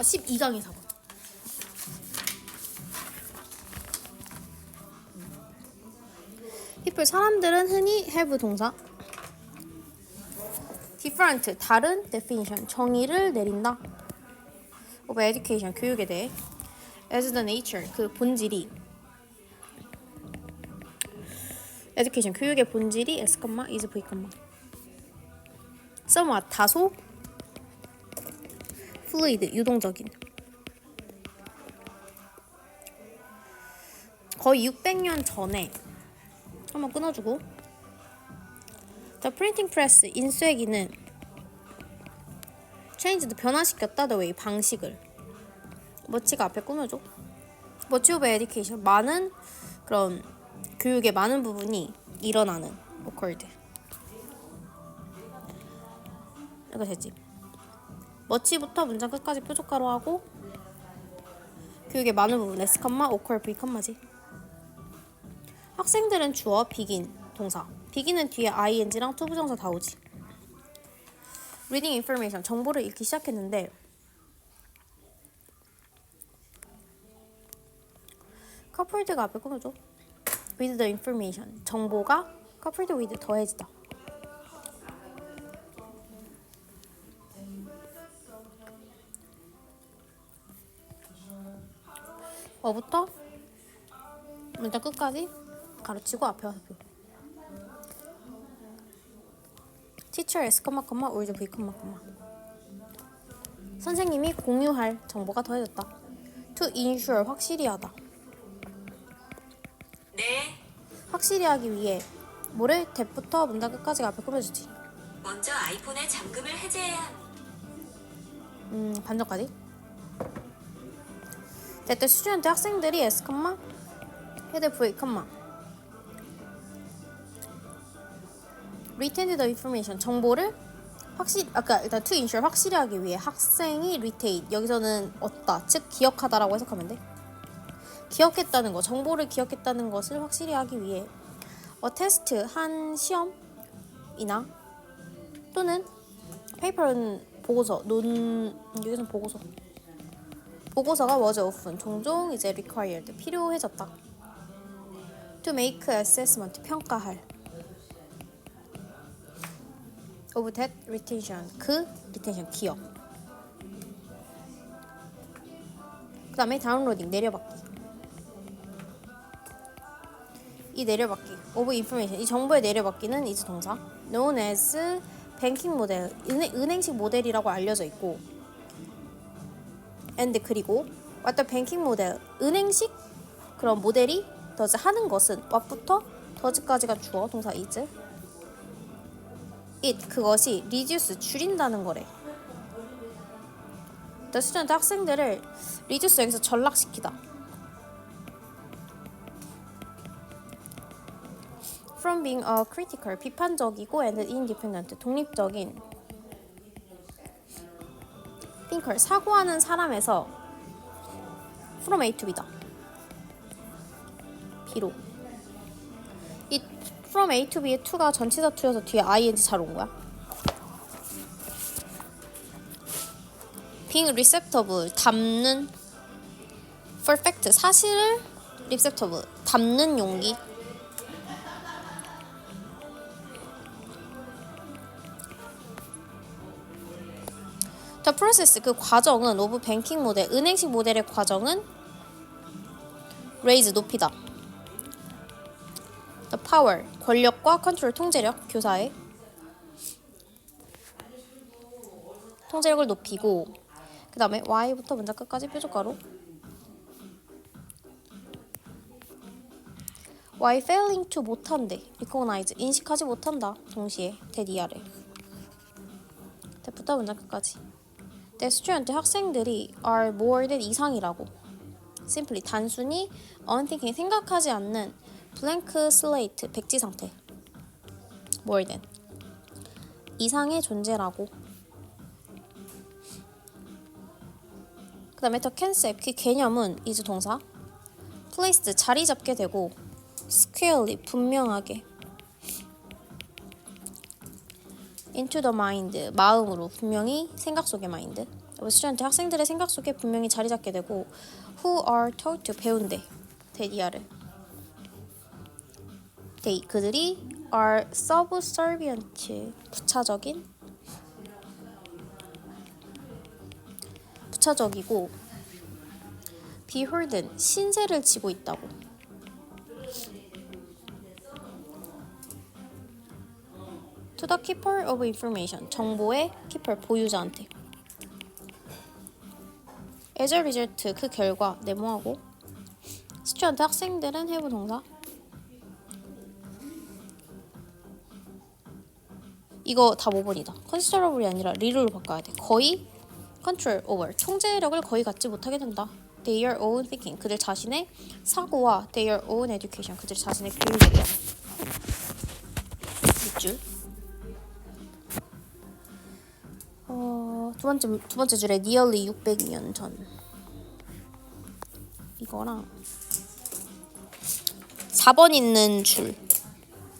아 12강에 4번. people 사람들은 흔히 have 동사 different 다른 definition 정의를 내린다. of education 교육에 대해 as the nature 그 본질이 education 교육의 본질이 s, is v, somewhat 다소 fluid 유동적인. 거의 600년 전에 한번 끊어주고. The printing press 인쇄기는 changed 변화시켰다 the way 방식을. 머치가 앞에 끊어줘. 머치 오브 에듀케이션 많은 그런 교육의 많은 부분이 일어나는 occurred. 이거 됐지 머치부터 문장 끝까지 표적가로 하고 교육의 많은 부분 S, occur, V, 지 학생들은 주어, begin, 동사 begin은 뒤에 ing랑 투부정사 다 오지 reading information, 정보를 읽기 시작했는데 couplед가 앞에 끊어줘 with the information, 정보가 coupled with 더해지다 어부터 일단 끝까지 가르치고 앞에 와서 배워. Teacher S, or V, 선생님이 공유할 정보가 더해졌다. To ensure 확실히 하다. 네, 확실히 하기 위해 뭐를 대부터 문장 끝까지 앞에 꾸며주지. 먼저 아이폰의 잠금을 해제해야. 음, 반전까지. 대때 수준한테 학생들이 S, 헤드 V, retain the information. 정보를 확실 아까 일단 to ensure 확실히 하기 위해 학생이 retain 여기서는 얻다 즉 기억하다라고 해석하면 돼. 기억했다는 거 정보를 기억했다는 것을 확실히 하기 위해 어 테스트 한 시험이나 또는 페이퍼는 보고서 논 여기서는 보고서 보고서가 was often 종종 이제 required 필요해졌다. to make assessment 평가할 of that retention 그 retention 기억 그 다음에 다운로딩 내려받기 이 내려받기 of information 이 정보의 내려받기는 이즈 동사 known as 뱅킹 모델 은행, 은행식 모델이라고 알려져 있고 and 그리고 the banking 모델 은행식 그런 모델이 does 하는 것은 what부터 does까지가 주어 동사 is it 그것이 reduce 줄인다는 거래. The student 학생들을 reduce 여기서 전락시키다. From being a critical 비판적이고 and independent 독립적인 thinker 사고하는 사람에서 from A to B다. B로. 이 from A to B의 to가 전치사 to여서 뒤에 ing 잘 온 거야. being receptive 담는 perfect 사실을 receptive 담는 용기 Process 그 과정은 오브 뱅킹 모델 은행식 모델의 과정은 raise 높이다. The power 권력과 컨트롤 통제력 교사의 통제력을 높이고 그 다음에 Y부터 문장 끝까지 뾰족가로 Y failing to 못한대 recognize 인식하지 못한다 동시에 대디아래 대부터 문장 끝까지 The student 학생들이 are than 이상이라고 simply 단순히 unthinking 생각하지 않는 blank slate 백지 상태 than 이상의 존재라고 그 다음에 the concept 그 개념은 is 동사 placed 자리 잡게 되고 squarely 분명하게 into the mind 마음으로 분명히 생각 속의 마인드 스튜던트 학생들의 생각 속에 분명히 자리 잡게 되고 who are taught to 배운대 데디아를. they 그들이 are subservient 부차적인 부차적이고 beholden 신세를 지고 있다고 to the keeper of information 정보의 keeper 보유자한테 as a result 그 결과 네모하고 스튜던트 학생들은 해부 동사 이거 다 5번이다 considerable이 아니라 real로 바꿔야 돼 거의 control over 통제력을 거의 갖지 못하게 된다 their own thinking 그들 자신의 사고와 their own education 그들 자신의 교육이야 밑줄 어, 두 번째 두 번째 줄에 nearly 600년 전 이거랑 4번 있는 줄.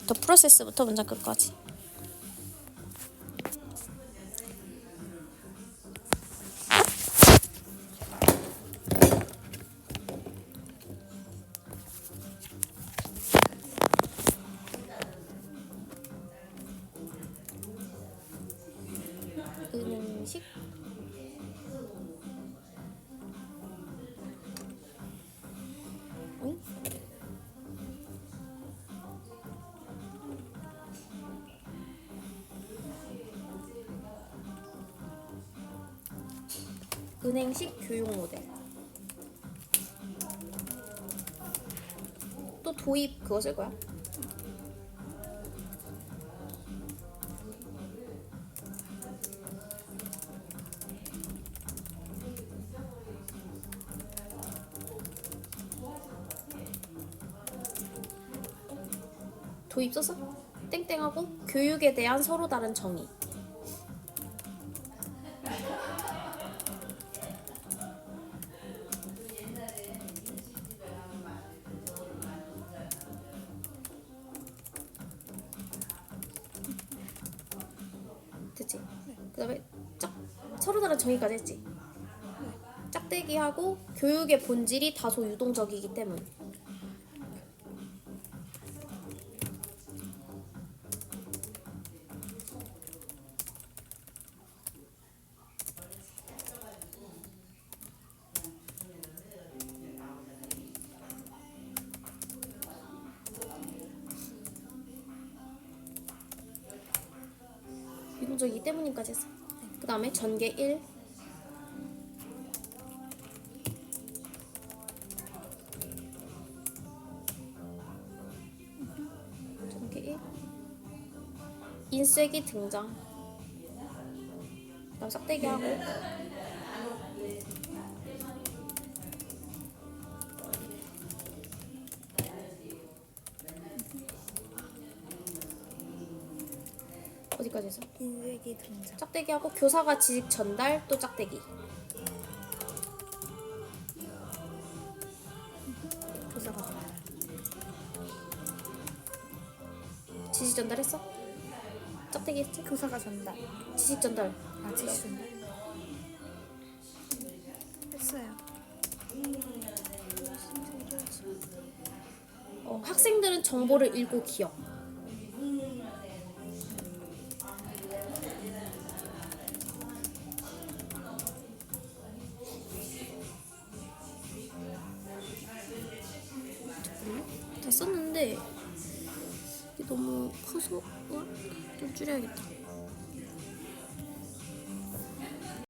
더 프로세스부터 문장 끝까지. 은행식 교육 모델. 또 도입 그거 쓸 거야? 도입 써서 땡땡하고 교육에 대한 서로 다른 정의 다른 정의까지 했지? 짝대기하고 교육의 본질이 다소 유동적이기 때문 유동적이기 때문인까지 했어. 그 다음에 전개 1. 전개 1. 인쇄기 등장. 그다음 싹대기 하고. 어디까지 했어? 인쇄기 등장. 짝대기 하고 교사가 지식 전달 또 짝대기 교사가 전달. 지식 전달했어? 짝대기 했지? 교사가 전달. 지식 전달 아, 지시 전달. 했어요. 어, 학생들은 정보를 읽고 기억 썼는데 이게 너무 커서 어? 좀 줄여야겠다